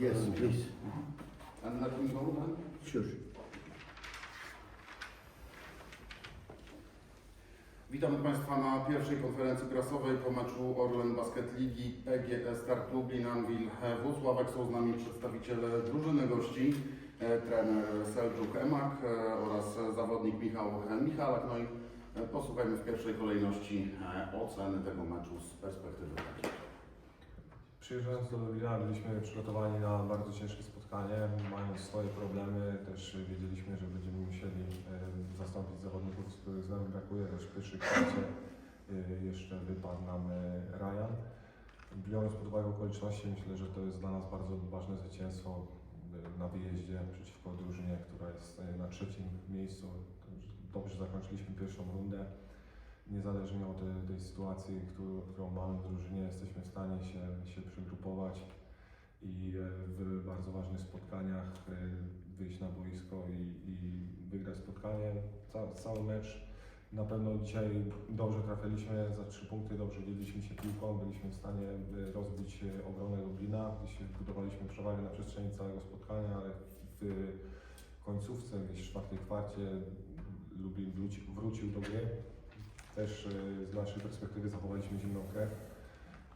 Yes, please. And let me go then. Sure. Witamy Państwa na pierwszej konferencji prasowej po meczu Orlen Basket Ligi PGE Start Lublin Anwil Włocławek. Są z nami przedstawiciele drużyny gości, e, trener Selczuk Emak e, oraz e, zawodnik Michał Michalak. No i e, posłuchajmy w pierwszej kolejności e, oceny tego meczu z perspektywy takiej. Przyjeżdżając do Lublina byliśmy przygotowani na bardzo ciężkie spotkanie, mając swoje problemy, też wiedzieliśmy, że będziemy musieli zastąpić zawodników, z których z nami brakuje, też w pierwszej kwarcie e, jeszcze wypadł nam e, Ryan. Biorąc pod uwagę okoliczności, myślę, że to jest dla nas bardzo ważne zwycięstwo e, na wyjeździe przeciwko drużynie, która jest na trzecim miejscu. Dobrze zakończyliśmy pierwszą rundę niezależnie od tej, tej sytuacji, którą, którą mamy w drużynie, jesteśmy w stanie się, się przygrupować i e, w bardzo ważnych spotkaniach e, wyjść na boisko i, i wygrać spotkanie. Ca, cały mecz na pewno dzisiaj dobrze trafiliśmy za trzy punkty, dobrze dzieliliśmy się piłką, byliśmy w stanie e, rozbić obronę Lublina, budowaliśmy przewagę na przestrzeni całego spotkania, ale w końcówce, w czwartej kwarcie Lublin wróci, wrócił do gry. Też e, z naszej perspektywy zachowaliśmy zimną krew. E,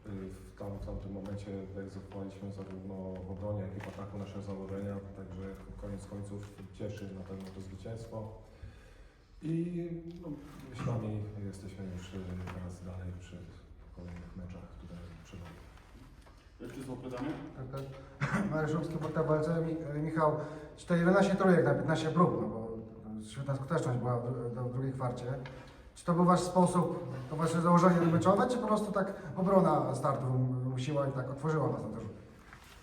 W, tam, w tamtym momencie egzekwowaliśmy zarówno w obronie, jak i w ataku nasze założenia, także koniec końców cieszy na pewno to zwycięstwo. I no, myślami jesteśmy już teraz dalej przy kolejnych meczach, które przed nami. Czy są pytania? Tak, tak. Marek Szumski, Portal Walce. Mi, Michał, czy to 11 trójek na 15 prób, no bo świetna skuteczność była w, w drugiej kwarcie. Czy to był Wasz sposób, to Wasze założenie meczowe, czy po prostu tak obrona startu wymusiła i tak otworzyła Was na rzuty?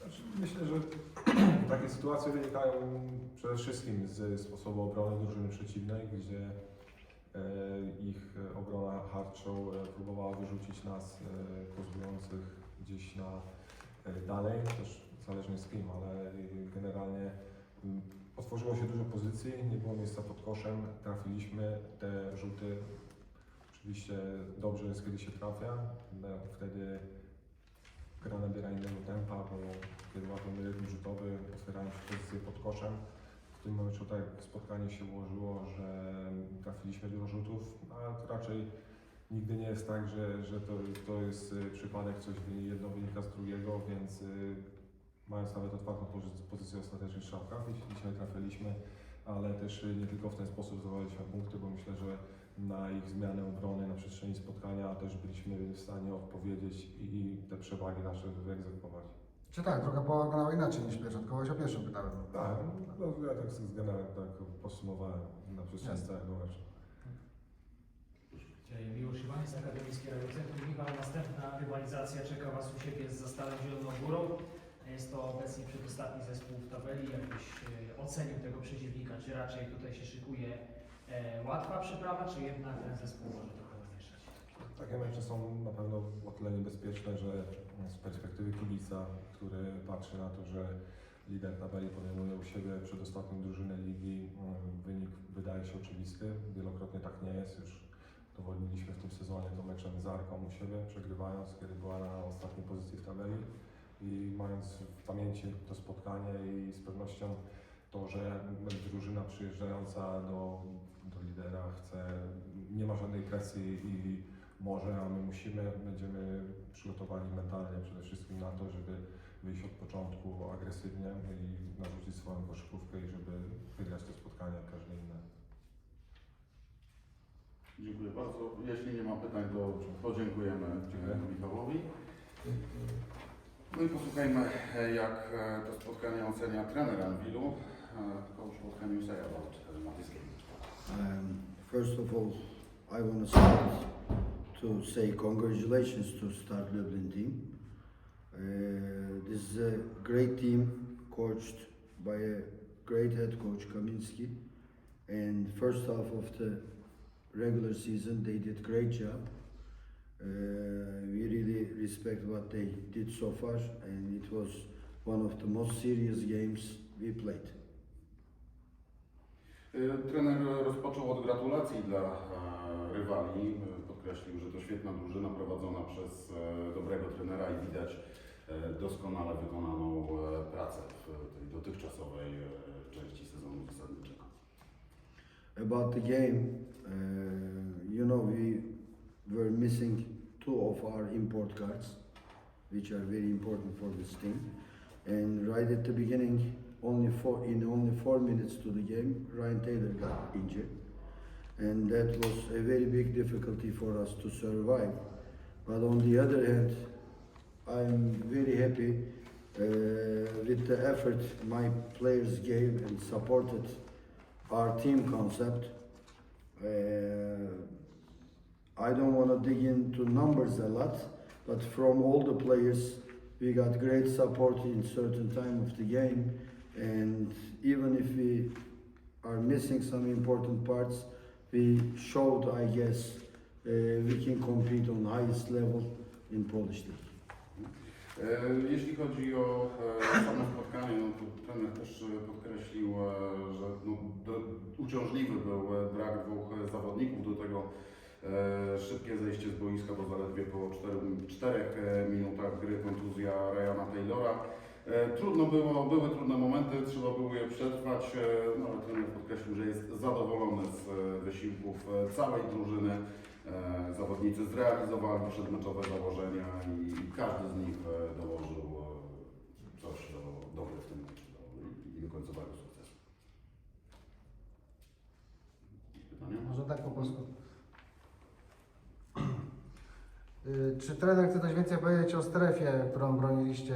Znaczy, myślę, że takie sytuacje wynikają przede wszystkim z sposobu obrony drużyny przeciwnej, gdzie e, ich obrona Hartshow e, próbowała wyrzucić nas e, gdzieś na e, dalej, też zależnie z kim, ale generalnie otworzyło się dużo pozycji, nie było miejsca pod koszem, trafiliśmy te rzuty. Oczywiście dobrze jest, kiedy się trafia, no, wtedy gra nabiera innego tempa, bo kiedy łapiemy rytm rzutowy, otwierają się pozycje pod koszem. W tym meczu tak spotkanie się ułożyło, że trafiliśmy do rzutów, a to raczej nigdy nie jest tak, że, że to, to jest przypadek, coś jedno wynika z drugiego, więc y, mając nawet otwartą pozy- pozycję ostatecznie trzeba trafić. Dzisiaj trafiliśmy, ale też y, nie tylko w ten sposób zdobywaliśmy punkty, bo myślę, że na ich zmianę obrony na przestrzeni spotkania też byliśmy w stanie odpowiedzieć i, i te przewagi nasze wyegzekwować. Czy tak, druga połowa wyglądała inaczej niż pierwsza, tylko się o pierwszą pytałem. Tak, no, ja tak z generalnie tak podsumowałem na przestrzeni Jasne. całego meczu. Miłosz Iwanis, Akademickie Radio Centrum. Michał, następna rywalizacja czeka Was u siebie z Zastalem Zieloną Górą. Jest to obecnie przedostatni zespół w tabeli. Jakbyś e, ocenił tego przeciwnika? Czy raczej tutaj się szykuje e, łatwa przeprawa, czy jednak ten zespół może trochę namieszać? Takie mecze są na pewno o tyle niebezpieczne, że z perspektywy kibica, który patrzy na to, że lider tabeli podejmuje u siebie przedostatnią drużynę ligi, mm, wynik wydaje się oczywisty. Wielokrotnie tak nie jest. Już dowodniliśmy w tym sezonie to meczem z Arką u siebie, przegrywając, kiedy była na ostatniej pozycji w tabeli. I mając w pamięci to spotkanie i z pewnością to, że drużyna przyjeżdżająca do, do lidera chce, nie ma żadnej presji i może, a my musimy, będziemy przygotowani mentalnie przede wszystkim na to, żeby wyjść od początku agresywnie i narzucić swoją koszykówkę i żeby wygrać to spotkanie jak każde inne. Dziękuję bardzo. Jeśli nie ma pytań, to podziękujemy Dziękuję. e, Michałowi. No i posłuchajmy, jak to spotkanie ocenia trener Anwilu. Coach? Um, first of all, I want to start to say congratulations to Start Lublin team. Uh, this is a great team coached by a great head coach Kaminski. And first half of the regular season, they did great job. Uh, we really respect what they did so far, and it was one of the most serious games we played. E, Trener rozpoczął od gratulacji dla e, rywali. Podkreślił, że to świetna drużyna prowadzona przez dobrego trenera i widać doskonale wykonaną pracę w tej dotychczasowej części sezonu zasadniczego. About the game, uh, you know, we were missing two of our import cards, which are very important for this team. And right at the beginning, only four, in only four minutes to the game, Ryan Taylor got injured. And that was a very big difficulty for us to survive. But on the other hand, I'm very happy uh, with the effort my players gave and supported our team concept. Uh, I don't want to dig into numbers a lot, but from all the players, we got great support in certain time of the game, and even if we are missing some important parts, we showed, I guess, uh, we can compete on highest level in Polish league. E, Jeśli chodzi o samo spotkanie, no to trener też podkreślił, że no, do, uciążliwy był brak dwóch zawodników, do tego szybkie zejście z boiska, bo zaledwie po 4, minutach gry kontuzja Ryana Taylora. E, Trudno było, były trudne momenty, trzeba było je przetrwać, e, no, ale trener podkreślił, że jest zadowolony z e, wysiłków e, całej drużyny. E, Zawodnicy zrealizowali przedmeczowe założenia i każdy z nich e, dołożył e, coś do, dobre w tym meczu i do końcowego sukcesu. Pytania? Może tak po polsku. Y, Czy trener chce coś więcej powiedzieć o strefie, którą broniliście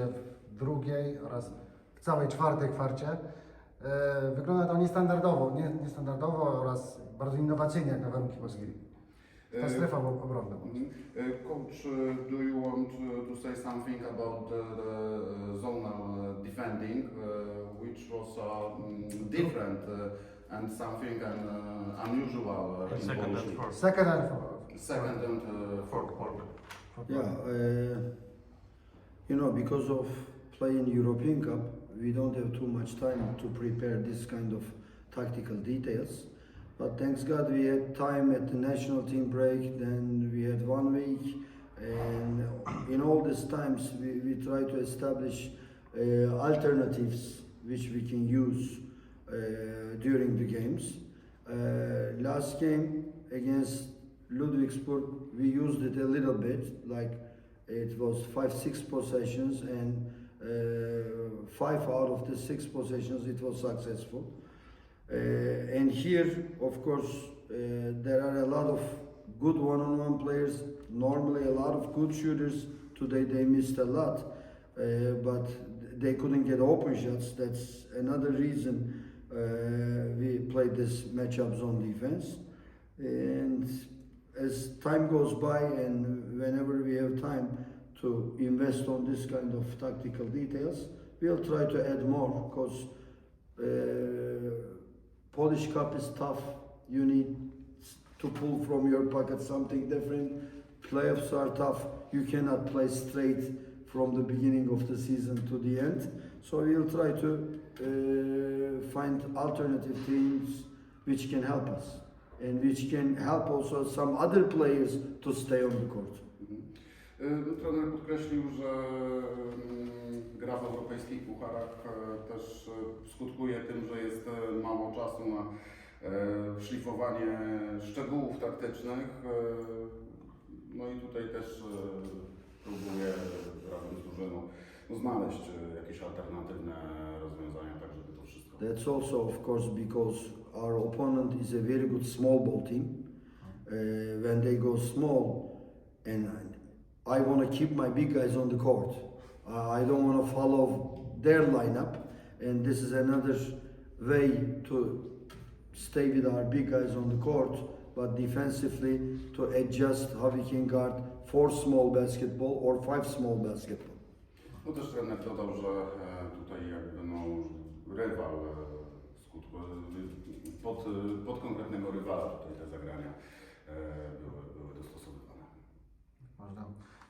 w drugiej oraz w całej czwartej kwarcie? Y, Wygląda to niestandardowo, nie, niestandardowo oraz bardzo innowacyjnie jak na warunki polskiej. Ta E, strefa ob- obronna. Coach, do you want to say something about the, the zonal defending, which was uh, mm, different and something unusual in Second and fourth. Second and fourth. Second and uh, fourth quarter. Yeah, uh, you know, because of playing European Cup, we don't have too much time to prepare this kind of tactical details. But thanks God, we had time at the national team break. Then we had one week, and in all these times, we, we try to establish uh, alternatives which we can use uh, during the games. Uh, last game against Ludwigsburg, we used it a little bit, like it was five, six possessions, and uh, five out of the six possessions it was successful. Uh, and here, of course, uh, there are a lot of good one-on-one players. Normally, a lot of good shooters. Today, they missed a lot, uh, but they couldn't get open shots. That's another reason uh, we played this matchup zone defense. And as time goes by, and whenever we have time to invest on this kind of tactical details, we'll try to add more because uh, Polish Cup is tough. You need to pull from your pocket something different. Playoffs are tough. You cannot play straight from the beginning of the season to the end. So we'll try to uh, find alternative teams which can help us and which can help also some other players to stay on the court. Mhm. Y, Trener podkreślił, że mm, gra w europejskich pucharach e, też e, skutkuje tym, że jest e, mało czasu na e, szlifowanie szczegółów taktycznych. E, No i tutaj też e, próbuje razem z drużyną no, znaleźć e, jakieś alternatywne rozwiązania. That's also, of course, because our opponent is a very good small ball team. Uh, when they go small, and I want to keep my big guys on the court. Uh, I don't want to follow their lineup, and this is another way to stay with our big guys on the court, but defensively to adjust how we can guard four small basketball or five small basketball. No też trener dodał, że tutaj jakby no, rywal e, skutku, e, pod, e, pod konkretnego rywala tutaj te zagrania były, były dostosowywane. Można.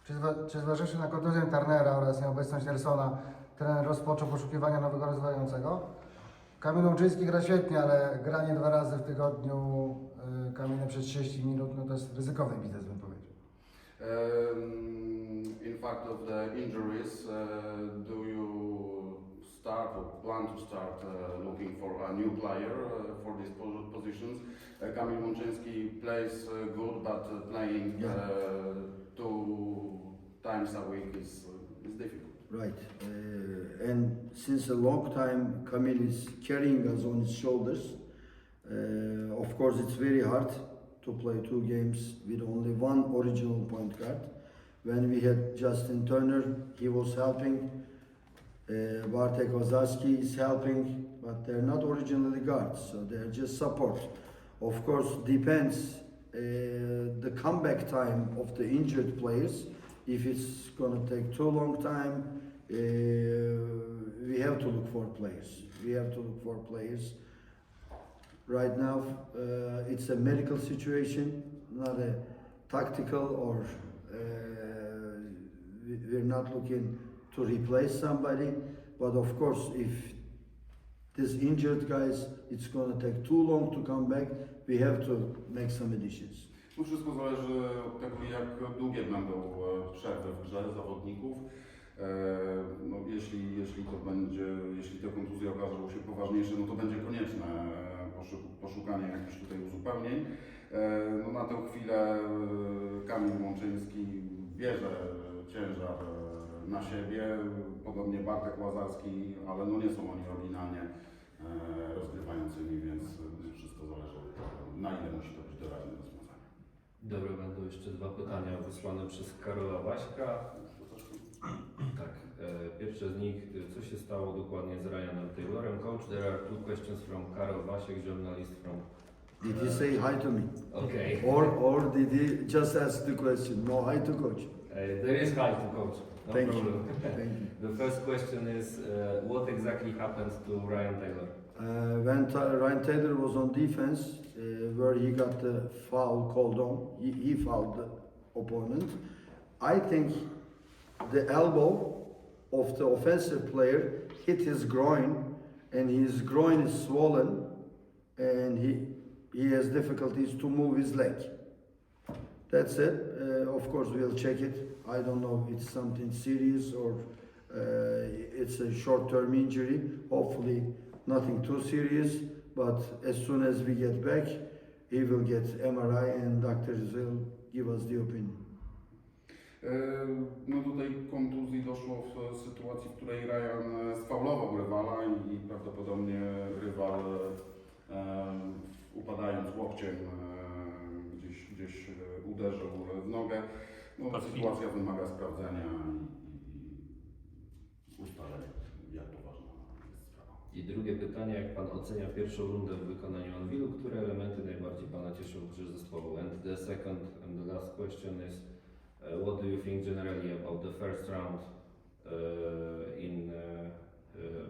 Czy, zwa, czy zważywszy na kontuzję Turnera oraz nieobecność Nelsona, trener rozpoczął poszukiwania nowego rozwijającego? Kamil Łączyński gra świetnie, ale granie dwa razy w tygodniu y, przez 30 minut, no to jest ryzykowny biznes, bym powiedział. Um, in fact of the injuries, uh, do you start or plan to start uh, looking for a new player uh, for these po- positions. Uh, Kamil Mączyński plays uh, good, but uh, playing Yeah. uh, two times a week is, is difficult. Right. Uh, and since a long time, Kamil is carrying us on his shoulders. Uh, of course, it's very hard to play two games with only one original point guard. When we had Justin Turner, he was helping. Uh, Bartek Ozarski is helping, but they're not originally guards, so they're just support. Of course, depends uh, the comeback time of the injured players. If it's gonna take too long time, uh, we have to look for players. We have to look for players. Right now, uh, it's a medical situation, not a tactical or uh, we're not looking to replace somebody. But of course, if this injured guys, it's gonna take too long to come back, we have to make some additions. Tu wszystko zależy od tego, jak długie będą e, przerwy w grze zawodników. E, No, jeśli, jeśli to będzie, jeśli te kontuzje okażą się poważniejsze, no to będzie konieczne e, poszu- poszukanie jakichś tutaj uzupełnień. No, na tę chwilę Kamil Łączyński bierze ciężar na siebie, podobnie Bartek Łazarski, ale no nie są oni oryginalnie e, rozgrywającymi, więc wszystko zależy od tego, na ile musi to być doraźne rozwiązanie. Dobra, będą jeszcze dwa pytania wysłane przez Karola Waśka. Tak, e, pierwsze z nich, e, co się stało dokładnie z Ryanem Taylorem? Coach, there are two questions from Karol Wasiek, journalist from... Did he say hi to me? Okay. Or, or did he just ask the question? No, hi to coach. Uh, there is hi to coach, no Thank problem. you. Thank you. The first question is, uh, what exactly happened to Ryan Taylor? Uh, when Ryan Taylor was on defense, uh, where he got the foul called on, he, he fouled the opponent. I think the elbow of the offensive player hit his groin, and his groin is swollen, and he he has difficulties to move his leg. That's it. Uh, of course, we'll check it. I don't know if it's something serious or uh, it's a short-term injury. Hopefully, nothing too serious. But as soon as we get back, he will get MRI and doctors will give us the opinion. No do tej kontuzji doszło w sytuacji, w której Ryan sfaulował rywala i, prawdopodobnie rywal upadając łokciem gdzieś, gdzieś uderzył w nogę. No, sytuacja wymaga sprawdzenia i, i ustalenia, jak poważna jest sprawa. I drugie pytanie, jak Pan ocenia pierwszą rundę w wykonaniu Anwilu, które elementy najbardziej Pana cieszą grze zespołu? And the second and the last question is, uh, what do you think generally about the first round uh, in uh,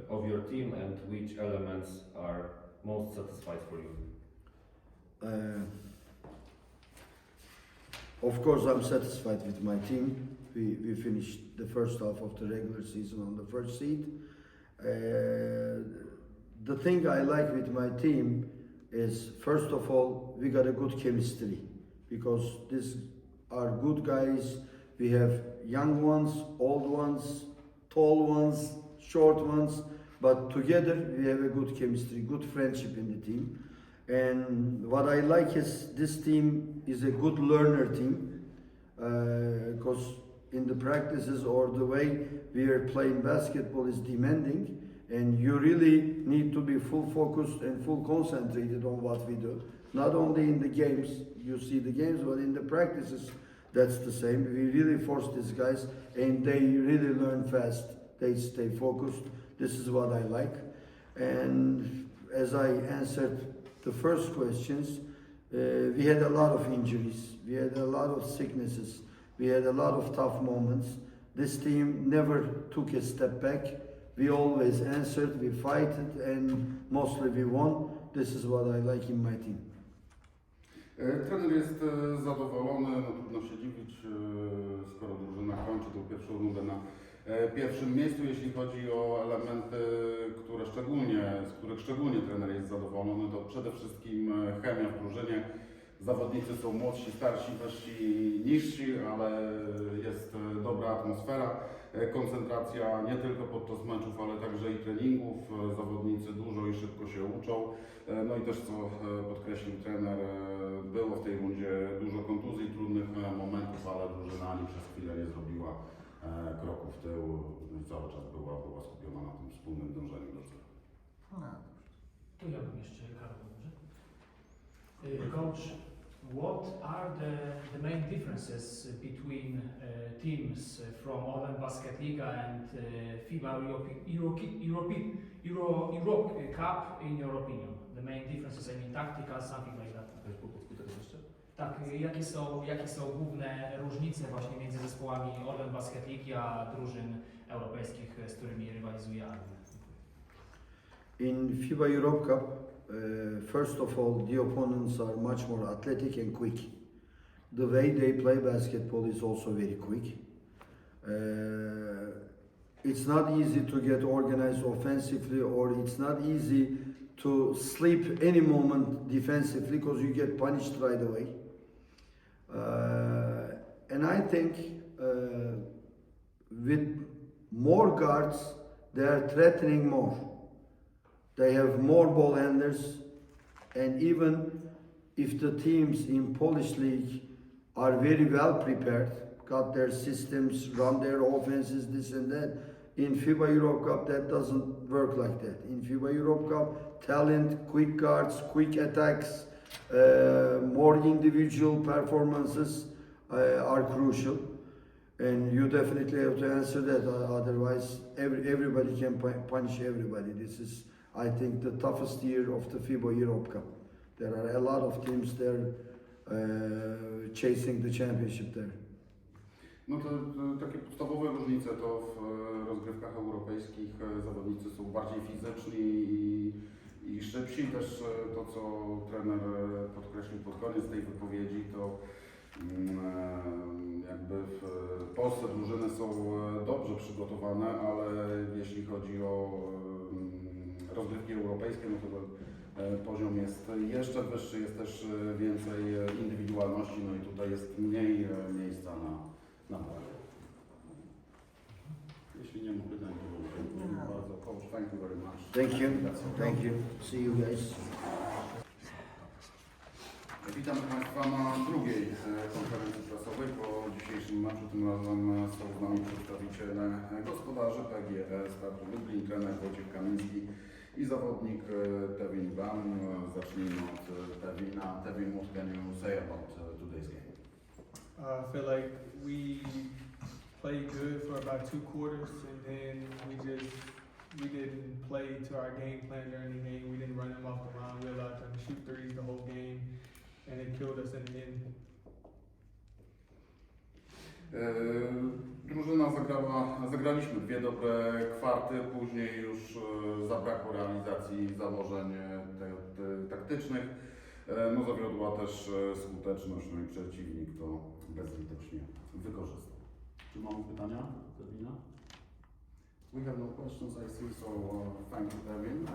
uh, of your team and which elements are most satisfied for you? Uh, of course, I'm satisfied with my team. We, we finished the first half of the regular season on the first seed. Uh, the thing I like with my team is, first of all, we got a good chemistry because these are good guys. We have young ones, old ones, tall ones, short ones, but together we have a good chemistry, good friendship in the team. And what I like is this team is a good learner team uh, because in the practices or the way we are playing basketball is demanding and you really need to be full focused and full concentrated on what we do. Not only in the games, you see the games, but in the practices, that's the same. We really force these guys and they really learn fast. They stay focused. This is what I like. And as I answered the first questions, uh, we had a lot of injuries, we had a lot of sicknesses, we had a lot of tough moments. This team never took a step back. We always answered, we fighted, and mostly we won. This is what I like in my team. Trener jest zadowolony, no trudno się dziwić, skoro drużyna kończy tą pierwszą rundę na pierwszym miejscu, jeśli chodzi o elementy, które szczególnie, z których szczególnie trener jest zadowolony, to przede wszystkim e, chemia w drużynie. Zawodnicy są młodsi, starsi, wyżsi, niżsi, ale jest e, dobra atmosfera, e, koncentracja nie tylko podczas meczów, ale także i treningów. E, Zawodnicy dużo i szybko się uczą. E, No i też co e, podkreślił trener, e, było w tej rundzie dużo kontuzji, trudnych e, momentów, ale drużyna ani przez chwilę nie zrobiła e, kroku w tył no i cały czas była, była skupiona na tym wspólnym dążeniu do celu. No. Tu ja bym jeszcze, Karol, może? Y, Coach, what are the, the main differences between uh, teams from Orlen Basket Liga and uh, FIBA Europe, Euro, Europe, Euro, Europe Cup in your opinion? The main differences, I mean tactical, something like that. Tak, jakie są, jakie są główne różnice właśnie między zespołami Orlen Basket Ligi a drużyn europejskich, z którymi rywalizuje Anwil? In FIBA Europe Cup, uh, first of all, the opponents are much more athletic and quick. The way they play basketball is also very quick. Uh, it's not easy to get organized offensively, or it's not easy to sleep any moment defensively because you get punished right away. Uh, and I think uh, with more guards, they are threatening more. They have more ball handlers, and even if the teams in Polish league are very well prepared, got their systems, run their offenses, this and that. In FIBA Europe Cup, that doesn't work like that. In FIBA Europe Cup, talent, quick guards, quick attacks, uh, more individual performances uh, are crucial. And you definitely have to answer that, uh, otherwise, every, everybody can pu- punish everybody. This is I think the toughest year of the FIBA Europe Cup. There are a lot of teams there uh, chasing the championship there. No to, to takie podstawowe różnice to w rozgrywkach europejskich zawodnicy są bardziej fizyczni i, i szybsi. Też e, to, co trener e, podkreślił pod koniec tej wypowiedzi, to mm, e, jakby w Polsce drużyny są dobrze przygotowane, ale jeśli chodzi o e, rozgrywki europejskie, no to poziom jest jeszcze wyższy, jest też więcej indywidualności, no i tutaj jest mniej miejsca na na. Jeśli nie ma pytań. Coach, thank you very much. Thank you. Thank you. See you guys. Witam Państwa na drugiej e, konferencji prasowej po dzisiejszym meczu. Tym razem e, są z nami przedstawiciele gospodarzy PGE Startu Lublin, trener Wojciech Kamiński i zawodnik Tevin Bram. E, Zacznijmy od Tevina. Tevin, what can you say about e, today's game? I feel like we played good for about two quarters, and then we just we didn't play to our game plan during the game. We didn't run them off the line. We allowed them to shoot threes the whole game, and it killed us in the end. E, Drużyna zagrała, zagraliśmy dwie dobre kwarty, później już e, zabrakło realizacji założeń e, te, te, taktycznych. E, No zawiodła też e, skuteczność, no i przeciwnik to bezlitośnie wykorzystał. Czy mamy pytania, Kevina? We have no questions, I see, so uh, thank you, Kevin.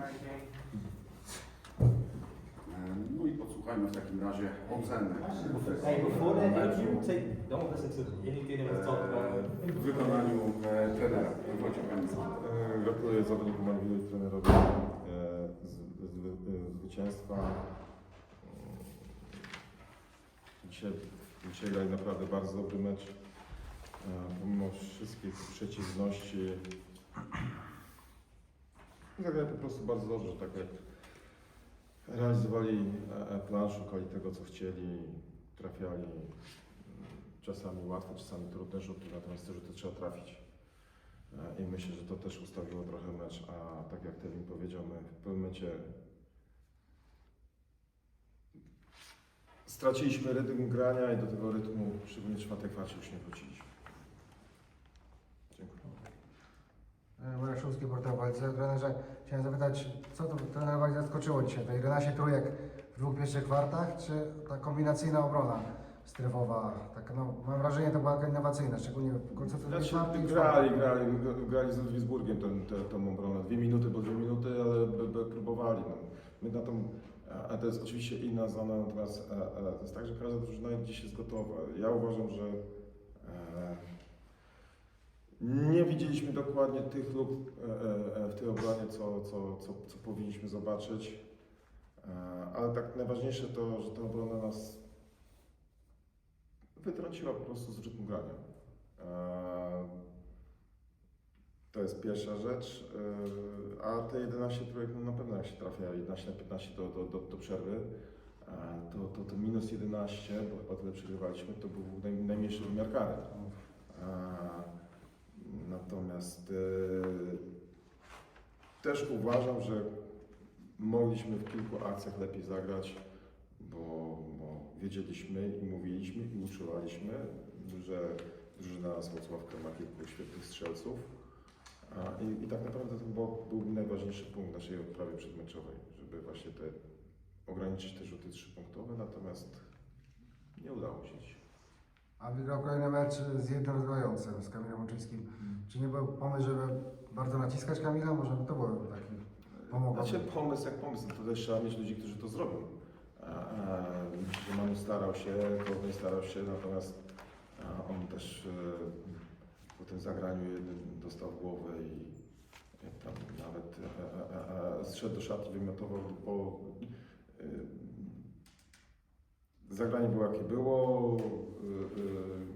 E, No i podsłuchajmy w takim razie oceny. Hey, before that, if you take, don't listen to anything that was talked about. E, W wykonaniu e, trenera Wojciecha Kamińskiego. E, Gratuluję zawodnikom Anwilu i trenerowi e, z, e, zwycięstwa. Mm, Dzisiaj, dzisiaj naprawdę bardzo dobry mecz. E, Pomimo wszystkich przeciwności zagrali po prostu bardzo dobrze, tak jak realizowali e, e, plan, szukali tego co chcieli, trafiali mm, czasami łatwe, czasami trudne rzuty, natomiast te rzuty trzeba trafić. E, I myślę, że to też ustawiło trochę mecz, a tak jak Tevin powiedział, my w pewnym momencie straciliśmy rytm grania i do tego rytmu, szczególnie w czwartej kwarcie, już nie wróciliśmy. Dziękuję. Marek Szumski, portal Walce. Trenerze, chciałem zapytać, co to trenera bardziej zaskoczyło dzisiaj? To 11 trójek w dwóch pierwszych kwartach, czy ta kombinacyjna obrona strywowa? Tak, no, mam wrażenie, to była innowacyjna, szczególnie w końcówce drugiej Znaczy, kwarty. i grali, grali, grali z Ludwigsburgiem ten, te, tą obronę. Dwie minuty, bo dwie minuty, ale by, by próbowali. No. My na tą, a to jest oczywiście inna zona, natomiast e, e, to jest tak, że każda drużyna dziś jest gotowa. Ja uważam, że e, Nie widzieliśmy dokładnie tych luk e, e, e, w tej obronie, co, co, co, co powinniśmy zobaczyć. Ale tak najważniejsze to, że ta obrona nas wytrąciła po prostu z rytmu grania. To jest pierwsza rzecz. A te 11 trójek, no na pewno jak się trafia 11 na 15 do, do, do, do przerwy, to, to, to minus 11, bo chyba tyle przegrywaliśmy, to był naj, najmniejszy wymiar kary. Natomiast e, też uważam, że mogliśmy w kilku akcjach lepiej zagrać, bo, bo wiedzieliśmy i mówiliśmy i uczuwaliśmy, że drużyna z Wrocławka ma kilku świetnych strzelców. I, I tak naprawdę to był, był najważniejszy punkt naszej odprawy przedmeczowej, żeby właśnie te, ograniczyć te rzuty trzypunktowe, natomiast nie udało się dzisiaj. A wygrał kolejny mecz z jednym rozgrywającym, z Kamilem Łuczyńskim. Czy nie był pomysł, żeby bardzo naciskać Kamila? Może to było taki pomogło. Znaczy pomysł jak pomysł, no to też trzeba mieć ludzi, którzy to zrobią. Manu starał się, Kornel starał się, natomiast on też e, po tym zagraniu jednym dostał głowę i tam nawet zszedł do szatni, wymiotował, bo e, zagranie było jakie było, e, e,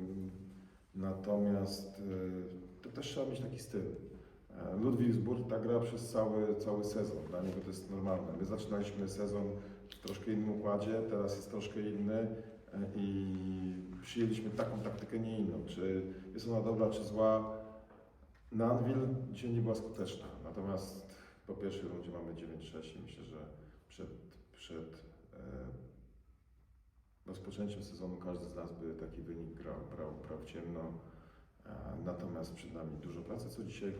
natomiast e, to też trzeba mieć taki styl. E, Ludwigsburg ta gra przez cały, cały sezon. Dla niego to jest normalne. My zaczynaliśmy sezon w troszkę innym układzie, teraz jest troszkę inny e, i przyjęliśmy taką taktykę, nie inną. Czy jest ona dobra, czy zła? Na Anvil dzisiaj nie była skuteczna. Natomiast po pierwszej rundzie mamy 9-6 i myślę, że przed, przed e, rozpoczęciem sezonu każdy z nas by taki wynik grał, brał, brał w ciemno. E, Natomiast przed nami dużo pracy, co dzisiaj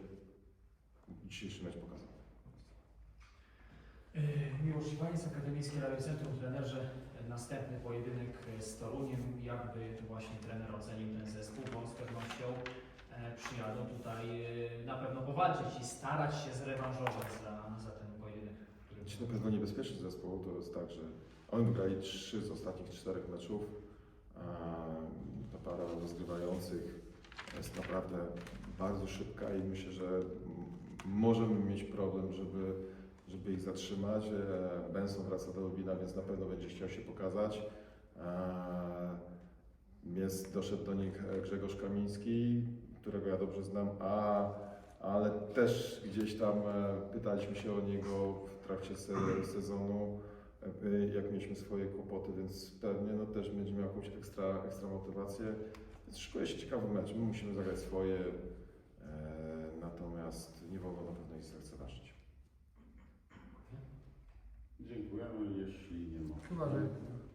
dzisiejszy mecz pokazał. Yy, Miłosz Iwańc, Akademickie Radio Centrum, trenerze. Następny pojedynek z Toruniem. Jakby właśnie trener ocenił ten zespół, bo z pewnością e, przyjadą tutaj e, na pewno powalczyć i starać się zrewanżować za, za ten pojedynek. który- na pewno niebezpieczny zespół to jest tak, że oni wygrali trzy z ostatnich czterech meczów. Ta para rozgrywających jest naprawdę bardzo szybka i myślę, że możemy mieć problem, żeby, żeby ich zatrzymać. E, Benson wraca do Lubina, więc na pewno będzie chciał się pokazać. E, Jest, doszedł do nich Grzegorz Kamiński, którego ja dobrze znam, a, ale też gdzieś tam e, pytaliśmy się o niego w trakcie se, sezonu, jak mieliśmy swoje kłopoty, więc pewnie no, też będzie miał jakąś ekstra, ekstra motywację. Więc szykuje się ciekawy mecz. My musimy zagrać swoje, e, natomiast nie wolno na pewno ich zlekceważyć. Dziękujemy, jeśli nie ma. Chyba, że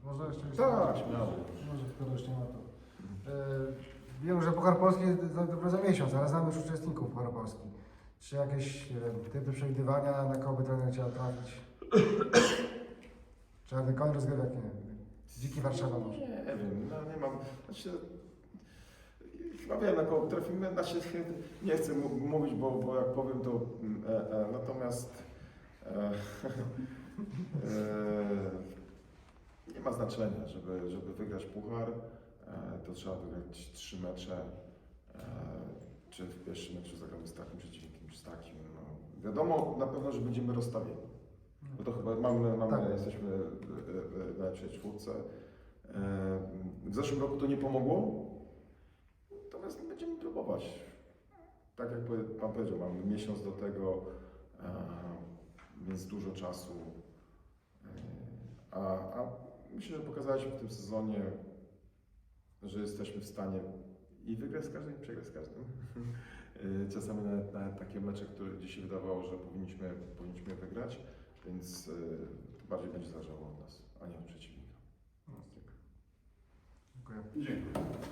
można jeszcze... Tak, śmiało. Może skoro jeszcze nie ma to. E, wiem, że Puchar Polski za, dopiero za miesiąc, ale znamy już uczestników Pucharu Polski. Czy jakieś nie wiem, typy przewidywania, na kogo by trener chciał trafić? Czarny koń rozgrywek, nie wiem. Dziki Warszawa może. Nie wiem, no nie mam. Znaczy, chyba wiem na kogo trafimy. Znaczy, nie chcę mówić, bo, bo jak powiem to. mm, E, e, natomiast e, e, nie ma znaczenia, żeby, żeby wygrać puchar, e, to trzeba wygrać trzy mecze. E, czy w pierwszym meczu zagramy z takim przeciwnikiem, czy z takim. No. Wiadomo na pewno, że będziemy rozstawieni. Bo to chyba mamy, mamy Tak. jesteśmy najlepszej czwórce. E, W zeszłym roku to nie pomogło, natomiast będziemy próbować. Tak jak Pan powiedział, mamy miesiąc do tego, e, więc dużo czasu. E, A, a myślę, że pokazaliśmy w tym sezonie, że jesteśmy w stanie i wygrać z każdym, i przegrać z każdym. Czasami nawet, nawet takie mecze, które gdzieś się wydawało, że powinniśmy, powinniśmy wygrać, więc e, bardziej będzie zależało od nas, a nie od przeciwnika. Dziękuję. Dziękuję.